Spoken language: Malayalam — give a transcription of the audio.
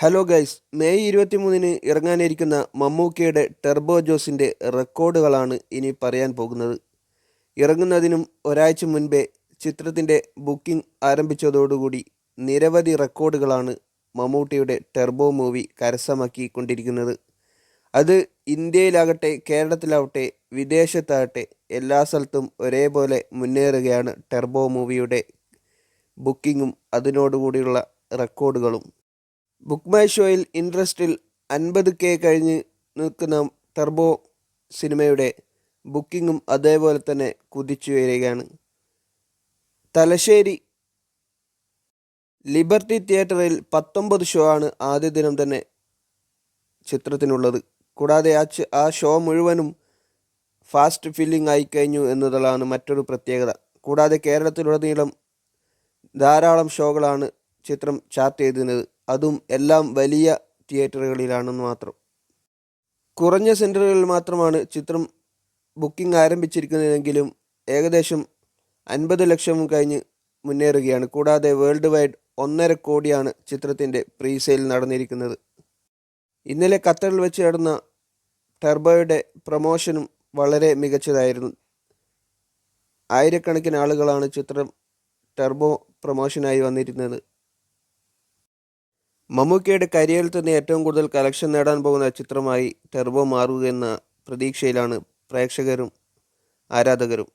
ഹലോ ഗൈസ് മെയ് ഇരുപത്തി മൂന്നിന് ഇറങ്ങാനിരിക്കുന്ന മമ്മൂക്കയുടെ ടെർബോ ജോസിന്റെ റെക്കോർഡുകളാണ് ഇനി പറയാൻ പോകുന്നത്. ഇറങ്ങുന്നതിനും ഒരാഴ്ച മുൻപേ ചിത്രത്തിന്റെ ബുക്കിംഗ് ആരംഭിച്ചതോടുകൂടി നിരവധി റെക്കോർഡുകളാണ് മമ്മൂട്ടിയുടെ ടെർബോ മൂവി കരസ്ഥമാക്കിക്കൊണ്ടിരിക്കുന്നത്. അത് ഇന്ത്യയിലാകട്ടെ കേരളത്തിലാവട്ടെ വിദേശത്താകട്ടെ എല്ലാ സ്ഥലത്തും ഒരേപോലെ മുന്നേറുകയാണ് ടെർബോ മൂവിയുടെ ബുക്കിങ്ങും അതിനോടുകൂടിയുള്ള റെക്കോർഡുകളും. ബുക്ക് മൈ ഷോയിൽ ഇൻട്രസ്റ്റിൽ അൻപത് കെ കഴിഞ്ഞ് നിൽക്കുന്ന ടർബോ സിനിമയുടെ ബുക്കിങ്ങും അതേപോലെ തന്നെ കുതിച്ചു വരികയാണ്. തലശ്ശേരി ലിബർട്ടി തിയേറ്ററിൽ പത്തൊമ്പത് ഷോ ആണ് ആദ്യ ദിനം തന്നെ ചിത്രത്തിനുള്ളത്. കൂടാതെ ആ ആ ഷോ മുഴുവനും ഫാസ്റ്റ് ഫില്ലിംഗ് ആയിക്കഴിഞ്ഞു എന്നതാണ് മറ്റൊരു പ്രത്യേകത. കൂടാതെ കേരളത്തിലുടനീളം ധാരാളം ഷോകളാണ് ചിത്രം ചാർട്ട് ചെയ്തിരുന്നത്. അതും എല്ലാം വലിയ തിയേറ്ററുകളിലാണെന്ന് മാത്രം. കുറഞ്ഞ സെന്ററുകളിൽ മാത്രമാണ് ചിത്രം ബുക്കിംഗ് ആരംഭിച്ചിരിക്കുന്നതെങ്കിലും ഏകദേശം അൻപത് ലക്ഷം കഴിഞ്ഞ് മുന്നേറുകയാണ്. കൂടാതെ വേൾഡ് വൈഡ് ഒന്നര കോടിയാണ് ചിത്രത്തിന്റെ പ്രീസെയിൽ നടന്നിരിക്കുന്നത്. ഇന്നലെ ഖത്തറിൽ വെച്ച് നടന്ന ടെർബോയുടെ പ്രൊമോഷനും വളരെ മികച്ചതായിരുന്നു. ആയിരക്കണക്കിന് ആളുകളാണ് ചിത്രം ടെർബോ പ്രൊമോഷനായി വന്നിരുന്നത്. മമ്മൂക്കയുടെ കരിയറിൽ തന്നെ ഏറ്റവും കൂടുതൽ കളക്ഷൻ നേടാൻ പോകുന്ന ചിത്രമായി ടെർബോ മാറുകയെന്ന പ്രതീക്ഷയിലാണ് പ്രേക്ഷകരും ആരാധകരും.